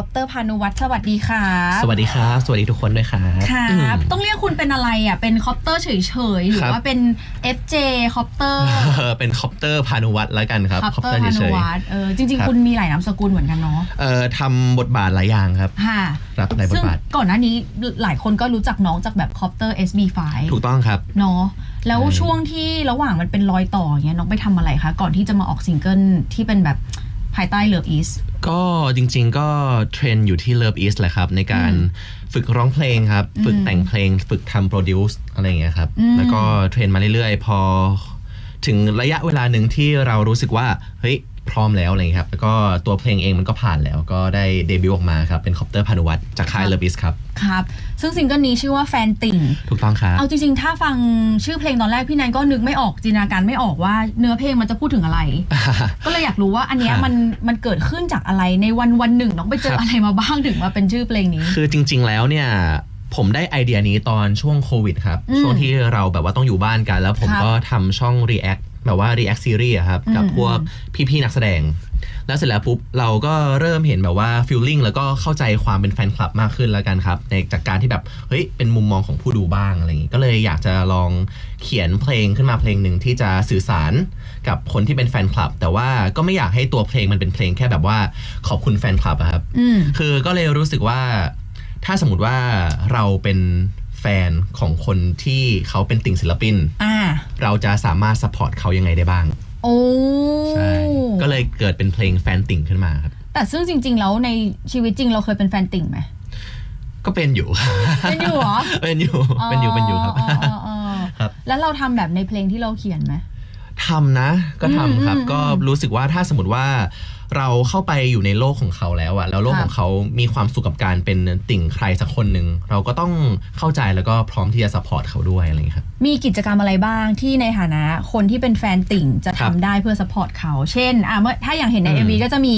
อปเตอร์พานุวัฒน์สวัสดีค่ะ สวัสดีครับ สวัสดีทุกคนด้วยครับ ค่ะอืมต้องเรียกคุณเป็นอะไรอะ เป็นคอปเตอร์เฉยๆ หรือครับว่าเป็น FJ คอปเตอร์เป็นคอปเตอร์พานุวัตรแล้วกันครับ คอปเตอร์พานุเฉยวัฒน์เออจริงครัๆบคุณมีหลายนามสกุลเหมือนกันเนาะๆเอ่อทำบทบาทหลายอย่างครับ ค่ะรับหลายบทซึ่งบาท ก่อนหน้านี้หลายคนก็รู้จักน้องจากแบบคอปเตอร์ SB5 ถูกต้องครับ เนาะแล้วใช่ช่วงที่ระหว่างมันเป็นรอยต่ออย่างเงี้ยน้องไปทำอะไรคะ ก่อนที่จะมาออกซิงเกิลที่เป็นแบบภายใต้เลิฟอีส ก็จริงๆก็เทรนอยู่ที่ Love East แหละครับ ในการฝึกร้องเพลงครับ ฝึกแต่งเพลง ฝึกทำโปรดิวซ์อะไรอย่างเงี้ยครับอืมแล้วก็เทรนมาเรื่อยๆ พอถึงระยะเวลาหนึ่งที่เรารู้สึกว่า เฮ้ย พร้อมแล้วอะไรอย่างเงี้ยครับแล้วก็ตัวเพลงเองมันก็ผ่านแล้วก็ได้เดบิวต์ออกมาครับเป็นคอปเตอร์พานุวัตรจากค่าย Love East ครับครับ ซึ่งซิงเกิลนี้ชื่อว่าแฟนติ่ง ถูกต้องครับ เอาจริงๆ ถ้าฟังชื่อเพลงตอนแรกพี่แนนก็นึกไม่ออกจินตนาการไม่ออกว่าเนื้อเพลงมันจะพูดถึงอะไร ก็เลยอยากรู้ว่าอันเนี้ยครับมันมันเกิดขึ้นจากอะไรในวันวันหนึ่งน้องไปเจอครับอะไรมาบ้างถึงมาเป็นชื่อเพลงนี้ คือจริง ๆ แล้วเนี่ยผมได้ไอเดียนี้ตอนช่วงโควิดครับอืมช่วงที่เราแบบว่าต้องอยู่บ้านกัน แล้วผมครับก็ทำช่อง React แบบว่า React Series อะครับ กับอืมพวกพี่ๆนักแสดง แล้วเสร็จแล้วปุ๊บ เราก็เริ่มเห็นแบบว่าฟีลลิ่งแล้วก็เข้าใจความเป็นแฟนคลับมากขึ้นแล้วกันครับ ในจากการที่แบบ เฮ้ย เป็นมุมมองของผู้ดูบ้างอะไรอย่างงี้ ก็เลยอยากจะลองเขียนเพลงขึ้นมาเพลงหนึ่งที่จะสื่อสารกับคนที่เป็นแฟนคลับ แต่ว่าก็ไม่อยากให้ตัวเพลงมันเป็นเพลงแค่แบบว่าขอบคุณแฟนคลับอะครับอืมคือก็เลยรู้สึกว่าถ้าสมมติว่าเราเป็น แฟนของคนที่เขาเป็นติ่งศิลปิน อ่า เราจะสามารถสปอร์ตเขายังไงได้บ้าง โอ้ใช่ ก็เลยเกิดเป็นเพลงแฟนติ่งขึ้นมาครับ แต่ซึ่งจริง ๆ แล้วในชีวิตจริงเราเคยเป็นแฟนติ่งไหม ก็เป็นอยู่ เป็นอยู่เหรอ เป็นอยู่ เป็นอยู่ เป็นอยู่ครับอ๋ออ๋ออ๋อครับ แล้วเราทำแบบในเพลงที่เราเขียนไหมทำนะ ก็ทำครับอืมอืมก็รู้สึกว่าถ้าสมมติว่า เราเข้าไปอยู่ในโลกของเขาแล้วอะแล้วโลกครับของเขามีความสุขกับการเป็นติ่งใครสักคนหนึ่งเราก็ต้องเข้าใจแล้วก็พร้อมที่จะสปอร์ตเขาด้วยอะไรอย่างเงี้ยครับ มีกิจกรรมอะไรบ้างที่ในฐานะคนที่เป็นแฟนติ่งจะครัทำบได้เพื่อสปอร์ตเขา เช่นอะเมื่อถ้าอย่างเห็นใน อืม MV ก็จะมี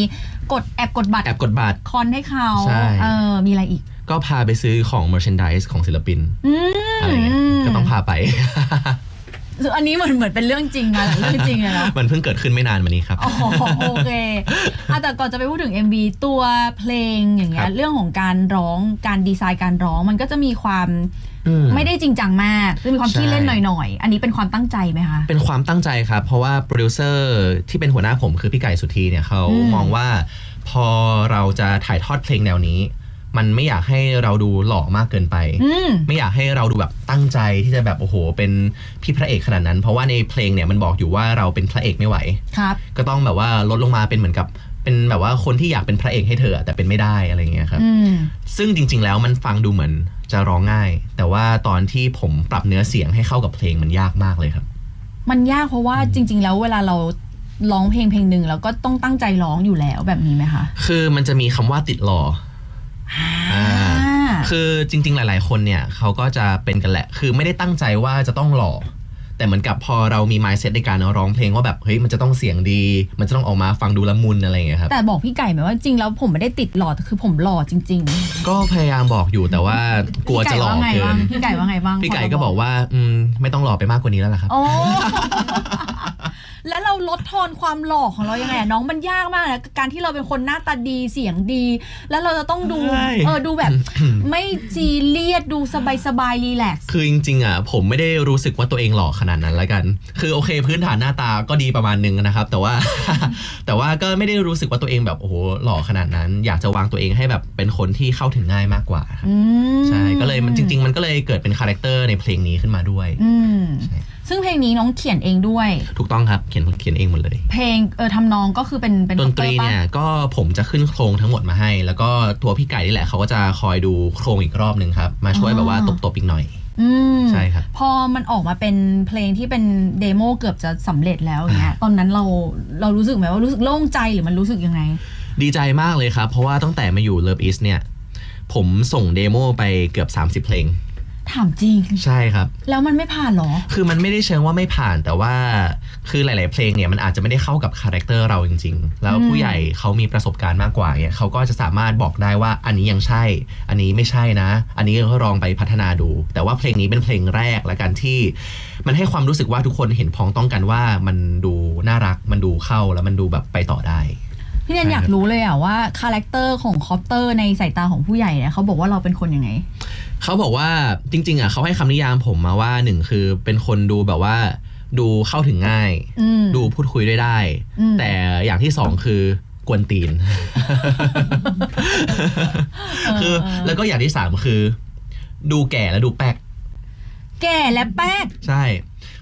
กดแอบกดบัตรแอบกดบัตร คอนให้เขาใช่ เออมีอะไรอีก ก็พาไปซื้อของ merchandise ของศิลปิน อืมอะไรเงี้ยก็ต้องพาไป ซึ่งอันนี้เหมือนเหมือนเป็นเรื่องจริงมาเรื่องจริงเลยเนาะมันเพิ่งเกิดขึ้นไม่นานมานี้ครับอ๋อโอเคอะแต่ก่อนจะไปพูดถึง MV ตัวเพลงอย่างเงี้คยรับเรื่องของการร้องการดีไซน์การร้องมันก็จะมีความอืมไม่ได้จริงจังมากจะมีความใช่ขี้เล่นหน่อยๆ อันนี้เป็นความตั้งใจไหมคะ เป็นความตั้งใจครับ เพราะว่าโปรดิวเซอร์ที่เป็นหัวหน้าผมคือพี่ไก่สุธีเนี่ยเขาอืมมองว่าพอเราจะถ่ายทอดเพลงแนวนี้ มันไม่อยากให้เราดูหล่อมากเกินไปอืมไม่อยากให้เราดูแบบตั้งใจที่จะแบบโอ้โห เป็นพี่พระเอกขนาดนั้น เพราะว่าในเพลงเนี่ยมันบอกอยู่ว่าเราเป็นพระเอกไม่ไหวครับ ก็ต้องแบบว่าลดลงมาเป็นเหมือนกับเป็นแบบว่าคนที่อยากเป็นพระเอกให้เธอแต่เป็นไม่ได้อะไรอย่างเงี้ยครับอืมซึ่งจริง ๆ แล้วมันฟังดูเหมือนจะร้องง่าย แต่ว่าตอนที่ผมปรับเนื้อเสียงให้เข้ากับเพลงมันยากมากเลยครับ มันยากเพราะว่าจริง ๆ แล้วเวลาเราร้องเพลงเพลงหนึ่งเราก็ต้องตั้งใจร้องอยู่แล้วแบบนี้ไหมคะ คือมันจะมีคำว่าติดหล่อ อ่าคือจริง ๆ หลาย ๆ คนเนี่ยเขาก็จะเป็นกันแหละ คือไม่ได้ตั้งใจว่าจะต้องหล่อ แต่เหมือนกับพอเรามี mindset ในการร้องเพลงว่าแบบเฮ้ยมันจะต้องเสียงดี มันจะต้องออกมาฟังดูละมุนอะไรอย่างเงี้ยครับแต่บอกพี่ไก่ไหมว่าจริงแล้วผมไม่ได้ติดหล่อแต่คือผมหล่อจริง ก็พยายามบอกอยู่แต่ว่าๆกลัวจะหล่อพี่ไก่ว่าไงเกิบ้านงพี่ไก่ว่าไงบ้างพี่ไก่ก็บอกว่าอืมไม่ต้องหล่อไปมากกว่านี้แล้วล่ะครับ โอ้แล้ว เราลดโทนความหล่อของเรายังไงอะน้องมันยากมากนะการที่เราเป็นคนหน้าตาดีเสียงดี แล้วเราจะต้องดูใช่ เออดูแบบ ไม่ซีเรียสดูสบายสบายรีแลกซ์ คือจริงๆอะผมไม่ได้รู้สึกว่าตัวเองหล่อขนาดนั้นละกัน คือโอเคพื้นฐานหน้าตาก็ดีประมาณนึงนะครับ แต่ว่า แต่ว่าก็ไม่ได้รู้สึกว่าตัวเองแบบโอ้โหหล่อขนาดนั้น อยากจะวางตัวเองให้แบบเป็นคนที่เข้าถึงง่ายมากกว่าครับใช่ก็เลยมันจริง ๆ มันก็เลยเกิดเป็นคาแรคเตอร์ในเพลงนี้ขึ้นมาด้วยอืม ใช่ ซึ่งเพลงนี้น้องเขียนเองด้วย ถูกต้องครับเขียนเขียนเองหมดเลย เพลงเออทำนองก็คือเป็นเป็นดนตรีคอปปอเนี่ยก็ผมจะขึ้นโครงทั้งหมดมาให้ แล้วก็ตัวพี่ไก่นี่แหละเขาก็จะคอยดูโครงอีกรอบหนึ่งครับมาช่วยแบบว่าตบๆอีกหน่อยอืมใช่ครับ พอมันออกมาเป็นเพลงที่เป็นเดโมเกือบจะสำเร็จแล้วอย่างเงี้ยตอนนั้นเราเรารู้สึกไหมว่ารู้สึกโล่งใจหรือมันรู้สึกยังไง ดีใจมากเลยครับ เพราะว่าตั้งแต่มาอยู่ Love East เนี่ย ผมส่งเดโมไปเกือบ 30 เพลง ถามจริง ใช่ครับ แล้วมันไม่ผ่านเหรอ คือมันไม่ได้เชิงว่าไม่ผ่านแต่ว่าคือหลาย ๆ เพลงเนี่ยมันอาจจะไม่ได้เข้ากับคาแรคเตอร์เราจริง ๆ แล้วอืมผู้ใหญ่เขามีประสบการณ์มากกว่าเนี่ยเขาก็จะสามารถบอกได้ว่าอันนี้ยังใช่ อันนี้ไม่ใช่นะ อันนี้ก็ลองไปพัฒนาดู แต่ว่าเพลงนี้เป็นเพลงแรกและกันที่ มันให้ความรู้สึกว่าทุกคนเห็นพ้องต้องกันว่ามันดูน่ารักมันดูเข้าแล้วมันดูแบบไปต่อได้พี่แนนใช่อยากครับรู้เลยอะว่าคาแรคเตอร์ของคอปเตอร์ในสายตาของผู้ใหญ่เนี่ยเขาบอกว่าเราเป็นคนยังไง เขาบอกว่าจริง ๆอะเขาให้คำนิยามผมมาว่าหนึ่งคือเป็นคนดูแบบว่า ดูเข้าถึงง่ายอืมดูพูดคุยด้วยได้อืมแต่อย่างที่สองคือกวนตีน คือแล้วก็อย่างที่สามคือ ดูแก่และดูแป๊ก แก่และแป๊ก ใช่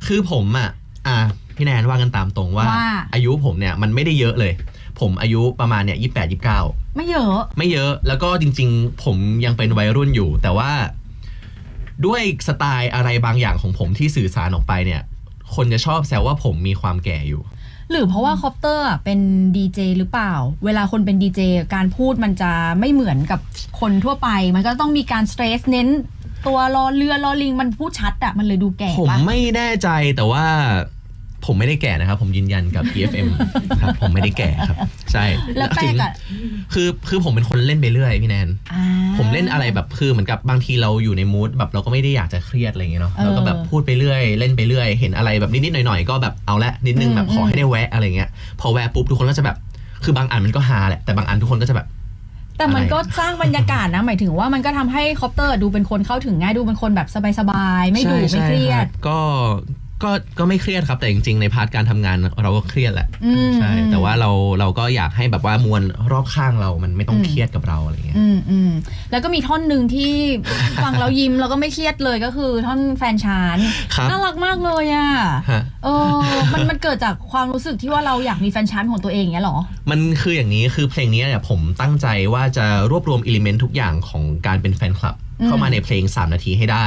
คือผมอะ อะพี่แนนว่ากันตามตรงว่าว่าอายุผมเนี่ยมันไม่ได้เยอะเลย ผมอายุประมาณเนี่ยยี่แปดยี่เก้า ไม่เยอะ ไม่เยอะแล้วก็จริง ๆ ผมยังเป็นวัยรุ่นอยู่ แต่ว่าด้วยสไตล์อะไรบางอย่างของผมที่สื่อสารออกไปเนี่ย คนจะชอบแซวว่าผมมีความแก่อยู่ หรือเพราะว่าคอปเตอร์อะเป็นดีเจหรือเปล่า เวลาคนเป็นดีเจการพูดมันจะไม่เหมือนกับคนทั่วไป มันก็ต้องมีการสเตรสเน้น ตัวรอเรือรอลิงมันพูดชัดอะมันเลยดูแก่ผมปะ ไม่แน่ใจแต่ว่า ผมไม่ได้แก่นะครับ ผมยืนยันกับ EFM ครับผมไม่ได้แก่ครับ ใช่แล้วแป๊กอะ คือคือผมเป็นคนเล่นไปเรื่อยพี่แนน อ่า ผมเล่นอะไรแบบคือเหมือนกับบางทีเราอยู่ในมูดแบบเราก็ไม่ได้อยากจะเครียดอะไรอย่างเงี้ยเนาะเออเราก็แบบพูดไปเรื่อยเล่นไปเรื่อยเห็นอะไรแบบนิดๆหน่อยๆก็แบบเอาละนิดนึงอืมแบบขออืมให้ได้แวะอะไรเงี้ยพอแวะปุ๊บทุกคนก็จะแบบ คือบางอันมันก็ฮาแหละแต่บางอันทุกคนก็จะแบบ แต่มันอะไรก็สร้างบรรยากาศนะ หมายถึงว่ามันก็ทำให้คอปเตอร์ดูเป็นคนเข้าถึงง่ายดูเป็นคนแบบสบายๆ ไม่ดุใช่ไม่ใช่เครียคดบก็ ก็ก็ไม่เครียดครับแต่จริงๆในพาร์ทการทำงานเราก็เครียดแหละอืมใช่อืมแต่ว่าเราเราก็อยากให้แบบว่ามวลรอบข้างเรามันไม่ต้องอืม เครียดกับเราอะไรเงี้ยอืมอืมแล้วก็มีท่อนหนึ่งที่ ฟังแล้วยิ้มแล้วก็ไม่เครียดเลยก็คือท่อนแฟนชานครับน่ารักมากเลยอะฮะ เออมันมันเกิดจากความรู้สึกที่ว่าเราอยากมีแฟนชานของตัวเองอย่างเงี้ยเหรอ มันคืออย่างนี้คือเพลงนี้เนี่ยผมตั้งใจว่าจะรวบรวมอิเลเมนต์ทุกอย่างของการเป็นแฟนคลับ อืม เข้ามาในเพลง 3 นาทีให้ได้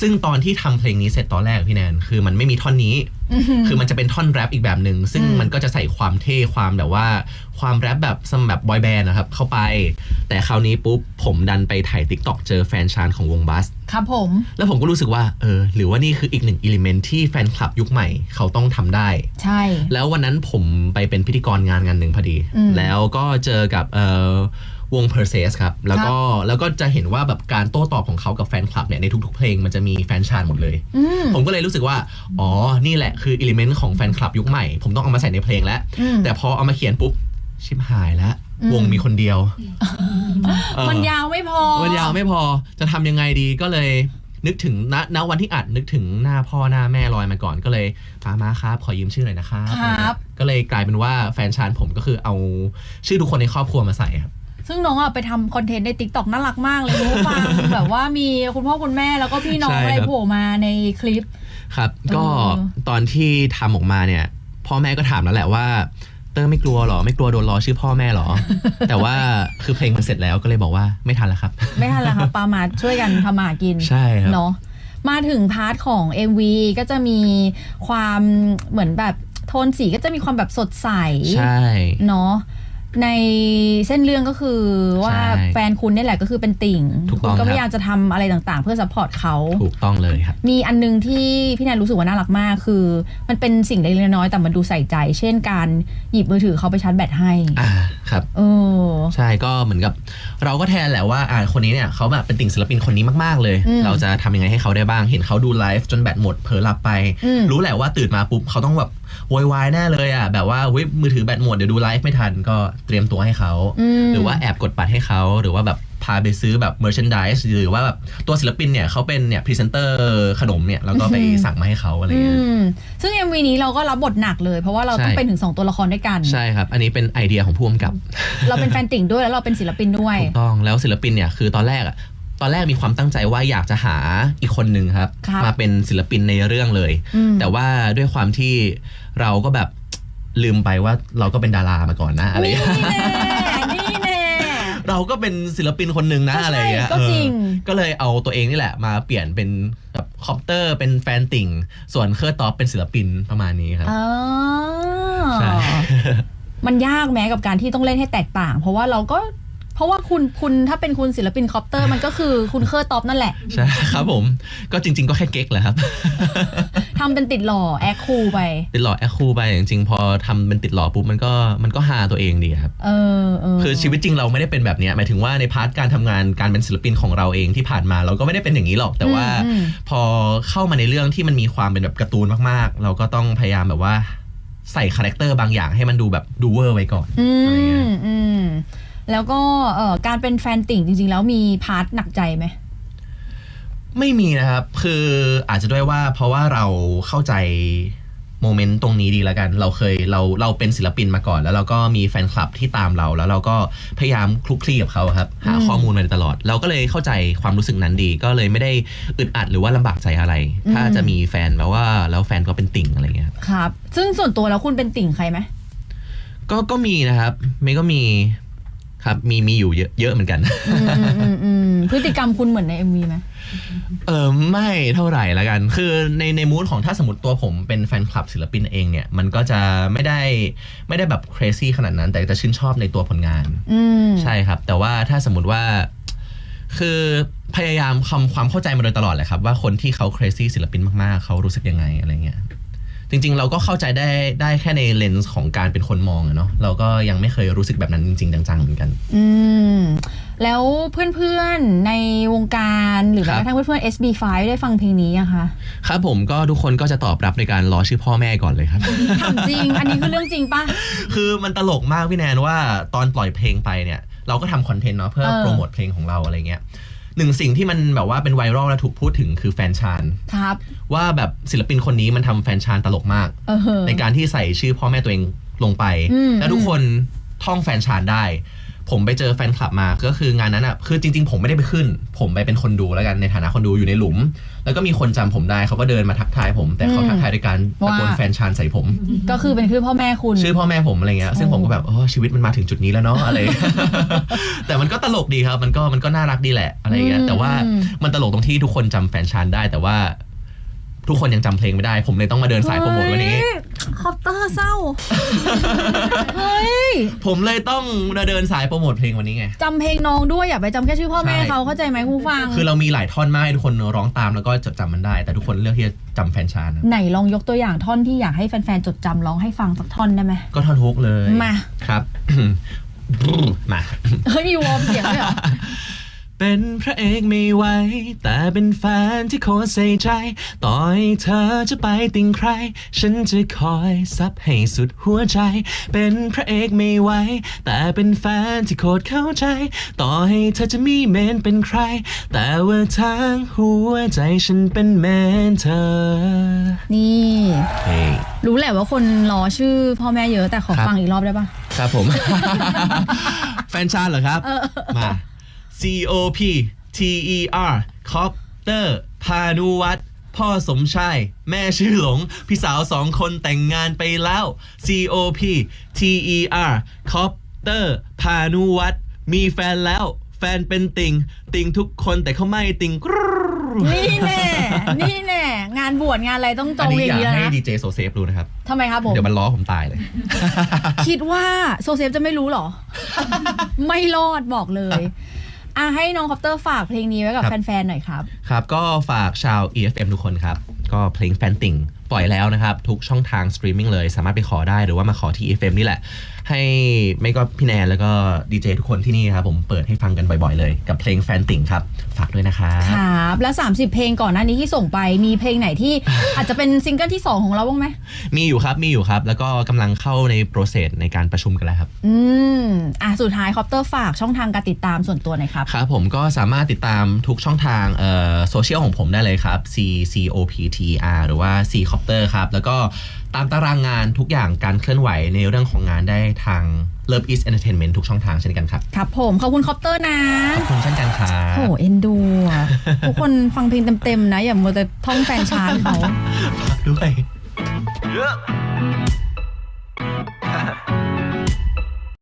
ซึ่งตอนที่ทำเพลงนี้เสร็จตอนแรกพี่แนนคือมันไม่มีท่อนนี้ คือมันจะเป็นท่อนแรปอีกแบบหนึ่งซึ่งอืมมันก็จะใส่ความเท่ความแบบว่า ความแรปแบบสมแบบบอยแบนด์นะครับเข้าไป แต่คราวนี้ปุ๊บผมดันไปถ่ายติ๊กต็อกเจอแฟนชานของวงบัสครับผม แล้วผมก็รู้สึกว่าเออหรือว่านี่คืออีกหนึ่งอิเลเมนต์ที่แฟนคลับยุคใหม่เขาต้องทำได้ ใช่ แล้ววันนั้นผมไปเป็นพิธีกรงานงานหนึ่งพอดีอืมแล้วก็เจอกับเอ่อ วง p e r s e s ครับ แล้วก็แล้วก็จะเห็นว่าแบบการโต้ตอบของเขากับแฟนคลับเนี่ยในทุกๆเพลงมันจะมีแฟนชานหมดเลยอืมผมก็เลยรู้สึกว่า อ๋อ นี่แหละคืออิเลเมนต์ของแฟนคลับยุคใหม่ ผมต้องเอามาใส่ในเพลงแล้วอืมแต่พอเอามาเขียนปุ๊บ ชิบหายแล้วอืมวงมีคนเดียวเออมันยาวไม่พอ มันยาวไม่พอจะทำยังไงดีก็เลยนึกถึงณณวันที่อัดนึกถึงหน้าพ่อหน้าแม่ลอยมาก่อนก็เลยมามาครับ ขอยืมชื่อหน่อยนะครับครับ ก็เลยกลายเป็นว่าแฟนชานผมก็คือเอาชื่อทุกคนในครอบครัวมาใส่ครับ ซึ่งน้องอะไปทำคอนเทนต์ในติ๊กต็อกน่ารักมากเลยรู้ฟัง แบบว่ามีคุณพ่อคุณแม่แล้วก็พี่น้องใช่อะไรครับโผล่มาในคลิป ครับ ก็เออ ตอนที่ทำออกมาเนี่ยพ่อแม่ก็ถามแล้วแหละว่า เตอร์ไม่กลัวหรอ ไม่กลัวโดนล้อชื่อพ่อแม่หรอ แต่ว่าคือเพลงมันเสร็จแล้วก็เลยบอกว่าไม่ทันแล้วครับ ไม่ทันแล้วครับปามาช่วยกันทำมาหากิน ใช่ครับ เนาะมาถึงพาร์ทของ MV ก็จะมีความเหมือนแบบโทนสีก็จะมีความแบบสดใสใช่ เนาะ ในเส้นเรื่องก็คือว่าใช่แฟนคุณนี่แหละก็คือเป็นติ่งถูกคุต้ณองก็ครับพยายามจะทำอะไรต่างๆ เพื่อซัพพอร์ตเขา ถูกต้องเลยครับ มีอันนึงที่พี่แนนรู้สึกว่าน่ารักมากคือ มันเป็นสิ่งเล็กๆน้อยๆแต่มันดูใส่ใจ เช่นการหยิบมือถือเขาไปชาร์จแบตให้ อ่าครับ เออ ใช่ก็เหมือนกับ เราก็แทนแหละว่าอ่าคนนี้เนี่ยเขาแบบเป็นติ่งศิลปินคนนี้มากๆเลย อืมเราจะทำยังไงให้เขาได้บ้าง เห็นเขาดูไลฟ์จนแบตหมดเผลอหลับไป อืมรู้แหละว่าตื่นมาปุ๊บเขาต้องแบบ โวยวายแน่เลยอะแบบว่าเว้ยมือถือแบตหมดเดี๋ยวดูไลฟ์ไม่ทันก็เตรียมตัวให้เขามหรือว่าแอบกดบัตรให้เขาหรือว่าแบบพาไปซื้อแบบ merchandise หรือว่าแบบตัวศิลปินเนี่ยเขาเป็นเนี่ยพรีเซนเตอร์ขนมเนี่ยแล้วก็ไปอืมสั่งมาให้เขาอะไรอืเงี้ยมซึ่ง MV นี้เราก็รับบทหนักเลย เพราะว่าเราต้องใช่เป็นถึงสองตัวละครด้วยกัน ใช่ครับ อันนี้เป็นไอเดียของผู้กำกับ เราเป็นแฟนติ่งด้วยแล้วเราเป็นศิลปินด้วย ถูกต้องแล้วศิลปินเนี่ยคือตอนแรกอะ ตอนแรกมีความตั้งใจว่าอยากจะหาอีกคนหนึ่งครับครับมาเป็นศิลปินในเรื่องเลยอืมแต่ว่าด้วยความที่เราก็แบบลืมไปว่าเราก็เป็นดารามาก่อนนะอะไรนี่เงี้ยแน่นี่แน่เราก็เป็นศิลปินคนหนึ่งนะก็ใช่อะไรเงี้ยก็จริงเออก็เลยเอาตัวเองนี่แหละมาเปลี่ยนเป็นแบบคอปเตอร์เป็นแฟนติ่ง ส่วนเคอร์ตอปเป็นศิลปินประมาณนี้ครับอ๋อใช่มันยากแม้กับการที่ต้องเล่นให้แตกต่าง เพราะว่าเราก็ เพราะว่าคุณคุณถ้าเป็นคุณศิลปินคอปเตอร์มันก็คือคุณเคอร์ตอปนั่นแหละ ใช่ครับผม ก็จริง ๆ ก็แค่เก๊กแหละครับ ทำเป็นติดหล่อแอคคูลไป ติดหล่อแอคคูไปจริงๆ พอทำเป็นติดหล่อปุ๊บมันก็มันก็ฮาตัวเองดีครับ เออเออคือชีวิตจริงเราไม่ได้เป็นแบบเนี้ยหมายถึงว่าในพาร์ทการทำงานการเป็นศิลปินของเราเองที่ผ่านมาเราก็ไม่ได้เป็นอย่างนี้หรอก แต่ว่า อืมพอเข้ามาในเรื่องที่มันมีความเป็นแบบการ์ตูนมากๆ เราก็ต้องพยายามแบบว่าใส่คาแรคเตอร์บางอย่างให้มันดูแบบดูเวอร์ไว้ก่อน อือะไรเงี้ยมอืม แล้วก็เอ่อการเป็นแฟนติ่งจริงๆ แล้วมีพาร์ทหนักใจไหม ไม่มีนะครับ คืออาจจะด้วยว่าเพราะว่าเราเข้าใจโมเมนต์ตรงนี้ดีแล้วกัน เราเคยเราเราเป็นศิลปินมาก่อน แล้วเราก็มีแฟนคลับที่ตามเรา แล้วเราก็พยายามคลุกคลีกับเขาครับ หาอืมข้อมูลมาโดยตลอด เราก็เลยเข้าใจความรู้สึกนั้นดี ก็เลยไม่ได้อึดอัดหรือว่าลำบากใจอะไรถ้าอืมจะมีแฟนแบบว่าแล้วแฟนก็เป็นติ่งอะไรเงี้ยครับครับ ซึ่งส่วนตัวแล้วคุณเป็นติ่งใครไหม ก็ก็มีนะครับเมย์ก็มี ครับมีมีอยู่เยอะเยอะเหมือนกันอืมอืมอืมอืมพฤติกรรมคุณเหมือนใน MV ไหมเออไม่เท่าไหร่ละกัน คือในในมูดของถ้าสมมติตัวผมเป็นแฟนคลับศิลปินเองเนี่ย มันก็จะไม่ได้ไม่ได้แบบ crazy ขนาดนั้น แต่จะชื่นชอบในตัวผลงานอืมใช่ครับ แต่ว่าถ้าสมมติว่า คือพยายามคำความเข้าใจมาโดยตลอดเลยครับ ว่าคนที่เขา crazy ศิลปินมากๆ เขารู้สึกยังไงอะไรเงี้ย จริง ๆ เราก็เข้าใจได้ได้แค่ในเลนส์ของการเป็นคนมองอะเนาะเราก็ยังไม่เคยรู้สึกแบบนั้นจริง ๆ จัง ๆ เหมือนกัน อืม แล้วเพื่อนๆในวงการหรือแม้กระทั่งเพื่อนๆ SB5 ได้ฟังเพลงนี้อะคะครับผมก็ทุกคนก็จะตอบรับในการรอชื่อพ่อแม่ก่อนเลยครับ ถามจริง อันนี้คือเรื่องจริงปะ คือมันตลกมากพี่แนนว่าตอนปล่อยเพลงไปเนี่ย เราก็ทำคอนเทนต์เนาะเพื่อเออ โปรโมทเพลงของเราอะไรเงี้ย หนึ่งสิ่งที่มันแบบว่าเป็นไวรัลและถูกพูดถึงคือแฟนชานครับ ว่าแบบศิลปินคนนี้มันทำแฟนชานตลกมากเออในการที่ใส่ชื่อพ่อแม่ตัวเองลงไปอืมแล้วทุกคนท่องแฟนชานได้ ผมไปเจอแฟนคลับมาก็คืองานนั้นอะคือจริง ๆ ผมไม่ได้ไปขึ้น ผมไปเป็นคนดูแล้วกันในฐานะคนดูอยู่ในหลุม แล้วก็มีคนจำผมได้เขาก็เดินมาทักทายผม แต่เขาทักทายด้วยการตะโกนแฟนชานใส่ผม ก็คือเป็นคือพ่อแม่คุณ ชื่อพ่อแม่ผมอะไรเงี้ยซึ่งผมก็แบบโอ้ชีวิตมันมาถึงจุดนี้แล้วเนาะอะไร แต่มันก็ตลกดีครับ มันก็มันก็น่ารักดีแหละอะไรเงี้ยอืมแต่ว่าอืม มันตลกตรงที่ทุกคนจำแฟนชานได้ แต่ว่า ทุกคนยังจำเพลงไม่ได้ ผมเลยต้องมาเดินสายโปรโมทวันนี้ เฮ้ยคอปเตอร์เศร้า เฮ้ยผมเลยต้องมาเดินสายโปรโมทเพลงวันนี้ไง จำเพลงน้องด้วยอย่าไปจำแค่ชื่อพ่อแม่ใช่ เขาเข้าใจไหมคุณฟัง คือเรามีหลายท่อนมากให้ทุกคนร้องตามแล้วก็จดจำมันได้ แต่ทุกคนเลือกที่จะจำแฟนชานอะไหนลองยกตัวอย่างท่อนที่อยากให้แฟนๆจดจำร้องให้ฟังสักท่อนได้ไหม ก็ท่อนฮุกเลยมา ครับ มา เฮ้ยมีวอร์มเสียงด้วยเหรอ เป็นพระเอกไม่ไหว แต่เป็นแฟนที่โคตรใส่ใจ ต่อให้เธอจะไปติงใคร ฉันจะคอยซับให้สุดหัวใจ เป็นพระเอกไม่ไหว แต่เป็นแฟนที่โคตรเข้าใจ ต่อให้เธอจะมีเมนเป็นใคร แต่ว่าทางหัวใจฉันเป็นเมนเธอ นี่ เฮ้ย รู้แหละว่าคนรอชื่อพ่อแม่เยอะแต่ขอครับ ฟังอีกรอบได้ปะ ครับผม แฟนชาติเหรอครับ มา C O P T E R คอปเตอร์พานุวัตรพ่อสมชาย แม่ชื่อหลง พี่สาวสองคนแต่งงานไปแล้ว C O P T E R คอปเตอร์พานุวัตรมีแฟนแล้ว แฟนเป็นติง ติงทุกคนแต่เขาไม่ติงกรู๊นี่แน่นี่แน่งานบวชงานอะไรต้องจอัอนงนี้ออย่างนี้ยากแล้วให้นะดีเจโซเซฟรู้นะครับ ทำไมครับผม เดี๋ยวมันล้อผมตายเลย คิดว่าโซเซฟจะไม่รู้เหรอ ไม่รอดบอกเลย อะให้น้องคอปเตอร์ฝากเพลงนี้ไว้กับครับ แฟนๆหน่อยครับ ครับก็ฝากชาว EFM ทุกคนครับ ก็เพลงแฟนติ่งปล่อยแล้วนะครับ ทุกช่องทางสตรีมมิ่งเลย สามารถไปขอได้หรือว่ามาขอที่ EFM นี่แหละให้ไม่ก็พี่แนนแล้วก็ดีเจทุกคนที่นี่ครับผมเปิดให้ฟังกันบ่อยๆเลย กับเพลงแฟนติ่งครับฝากด้วยนะครับครับแล้ว30 เพลงก่อนหน้านี้ที่ส่งไปมีเพลงไหนที่อาจจะเป็นซิงเกิลที่ 2 ของเราบ้างไหมมีอยู่ครับมีอยู่ครับ แล้วก็กำลังเข้าในโปรเซสในการประชุมกันแล้วครับ อืมอะสุดท้ายคอปเตอร์ฝากช่องทางการติดตามส่วนตัวหน่อยครับครับ ผมก็สามารถติดตามทุกช่องทางเอ่อโซเชียลของผมได้เลยครับ C C O P T R หรือว่า C Copter ครับแล้วก็ ตามตารางงานทุกอย่างการเคลื่อนไหวในเรื่องของงานได้ทาง Love is Entertainment ทุกช่องทางเช่นกันครับ ครับผมขอบคุณคอปเตอร์นะ ขอบคุณเช่นกันครับโอ้เอ็นดูอะทุกคนฟังเพลงเต็มๆนะ อย่ามัวแต่ท่องแฟนชานเขาด้วย